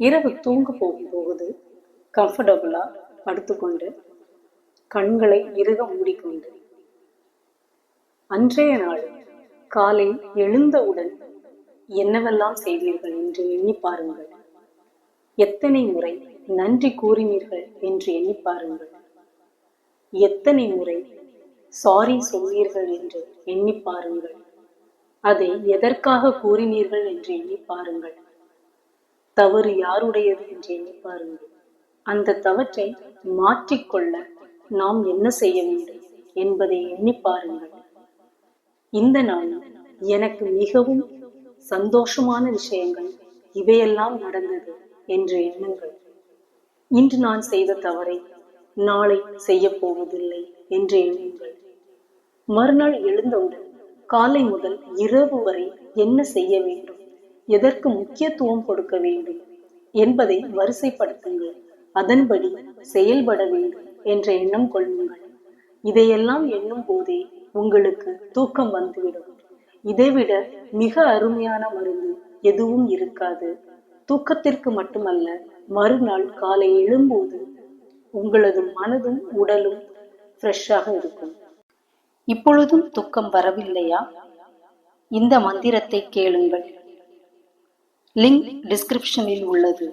இரவு தூங்க போகும்போது கம்ஃபர்டபுளாக படுத்துக்கொண்டு கண்களை இறுக மூடிக்கொண்டு. அன்றைய நாள் காலை எழுந்தவுடன் என்னவெல்லாம் செய்தீர்கள் என்று எண்ணி பாருங்கள். எத்தனை முறை நன்றி கூறினீர்கள் என்று எண்ணி பாருங்கள். எத்தனை முறை சாரி சொன்னீர்கள் என்று எண்ணி பாருங்கள். அதை எதற்காக கூறினீர்கள் என்று எண்ணி பாருங்கள். தவறு யாருடையது என்று எண்ணி பாருங்கள். அந்த தவற்றை மாற்றிக்கொள்ள நாம் என்ன செய்ய வேண்டும் என்பதை எண்ணி பாருங்கள். இந்த நாள் எனக்கு மிகவும் சந்தோஷமான விஷயங்கள் இவையெல்லாம் நடந்தது என்று எண்ணுங்கள். இன்று நான் செய்த தவறை நாளை செய்ய போவதில்லை என்று எண்ணுங்கள். மறுநாள் எழுந்தவுடன் காலை முதல் இரவு வரை என்ன செய்ய வேண்டும் எதற்கு முக்கியத்துவம் கொடுக்க வேண்டும் என்பதை வரிசைப்படுத்துங்கள். அதன்படி செயல்பட வேண்டும் என்ற எண்ணம் கொள்ளுங்கள். இதையெல்லாம் எண்ணும் போதே உங்களுக்கு தூக்கம் வந்துவிடும். இதைவிட மிக அருமையான மருந்து எதுவும் இருக்காது. தூக்கத்திற்கு மட்டுமல்ல மறுநாள் காலை எழும்போது உங்களது மனதும் உடலும் ஃப்ரெஷ்ஷாக இருக்கும். இப்பொழுதும் தூக்கம் வரவில்லையா? இந்த மந்திரத்தை கேளுங்கள். லிங்க் டிஸ்கிரிப்ஷனில் உள்ளது.